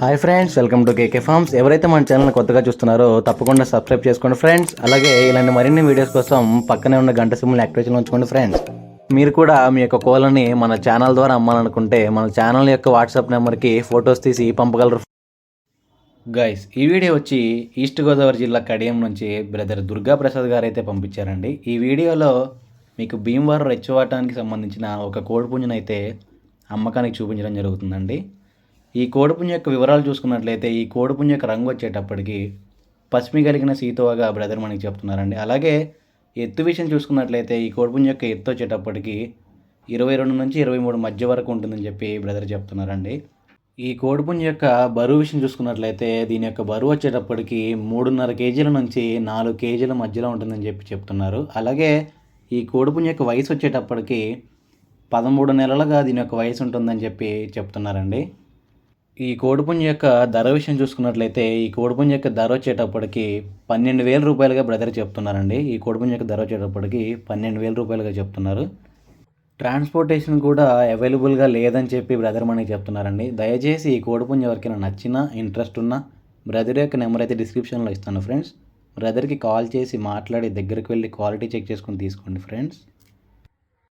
Hi friends welcome to KK farms ఎవరైతే మన channel కొత్తగా చూస్తున్నారో తప్పకుండా సబ్స్క్రైబ్ చేసుకోండి ఫ్రెండ్స్ అలాగే ఇలాంటి మరిన్ని వీడియోస్ కోసం పక్కనే ఉన్న గంట సిమ్ని యాక్టివేషన్ ఉంచుకోండి ఫ్రెండ్స్ మీరు కూడా మీ యొక్క కోళ్ళని మన ఛానల్ ద్వారా అమ్మాలనుకుంటే మన ఛానల్ యొక్క వాట్సాప్ నెంబర్కి ఫొటోస్ తీసి పంపగలరు. గైస్ ఈ వీడియో వచ్చి ఈస్ట్ గోదావరి జిల్లా కడియం నుంచి బ్రదర్ దుర్గా ప్రసాద్ గారు అయితే పంపించారండి. ఈ వీడియోలో మీకు భీమవరం రెచ్చవాటానికి సంబంధించిన ఒక కోడిపుంజును అయితే అమ్మకానికి చూపించడం జరుగుతుందండి. ఈ కోడిపుంజ యొక్క వివరాలు చూసుకున్నట్లయితే ఈ కోడిపుంజ యొక్క రంగు వచ్చేటప్పటికి పసిమి కలిగిన సీతోగా బ్రదర్ మనకి చెప్తున్నారండి. అలాగే ఎత్తు విషయం చూసుకున్నట్లయితే ఈ కోడిపుంజ యొక్క ఎత్తు వచ్చేటప్పటికి ఇరవై రెండు నుంచి ఇరవై మూడు మధ్య వరకు ఉంటుందని చెప్పి బ్రదర్ చెప్తున్నారండి. ఈ కోడిపుంజ యొక్క బరువు విషయం చూసుకున్నట్లయితే దీని యొక్క బరువు వచ్చేటప్పటికి మూడున్నర కేజీల నుంచి నాలుగు కేజీల మధ్యలో ఉంటుందని చెప్పి చెప్తున్నారు. అలాగే ఈ కోడిపుంజ యొక్క వయసు వచ్చేటప్పటికి పదమూడు నెలలుగా దీని యొక్క వయసు ఉంటుందని చెప్పి చెప్తున్నారండి. ఈ కోడిపుంజ యొక్క ధర విషయం చూసుకున్నట్లయితే ఈ కోడిపుంజ యొక్క ధర వచ్చేటప్పటికి పన్నెండు వేల రూపాయలుగా బ్రదర్ చెప్తున్నారండి. ఈ కోడిపుంజ యొక్క ధర వచ్చేటప్పటికి పన్నెండు వేల రూపాయలుగా చెప్తున్నారు. ట్రాన్స్పోర్టేషన్ కూడా అవైలబుల్గా లేదని చెప్పి బ్రదర్ మనకి చెప్తున్నారండి. దయచేసి ఈ కోడిపుంజ ఎవరికైనా నచ్చినా ఇంట్రెస్ట్ ఉన్నా బ్రదర్ యొక్క నెంబర్ అయితే డిస్క్రిప్షన్లో ఇస్తాను ఫ్రెండ్స్. బ్రదర్కి కాల్ చేసి మాట్లాడి దగ్గరికి వెళ్ళి క్వాలిటీ చెక్ చేసుకొని తీసుకోండి ఫ్రెండ్స్.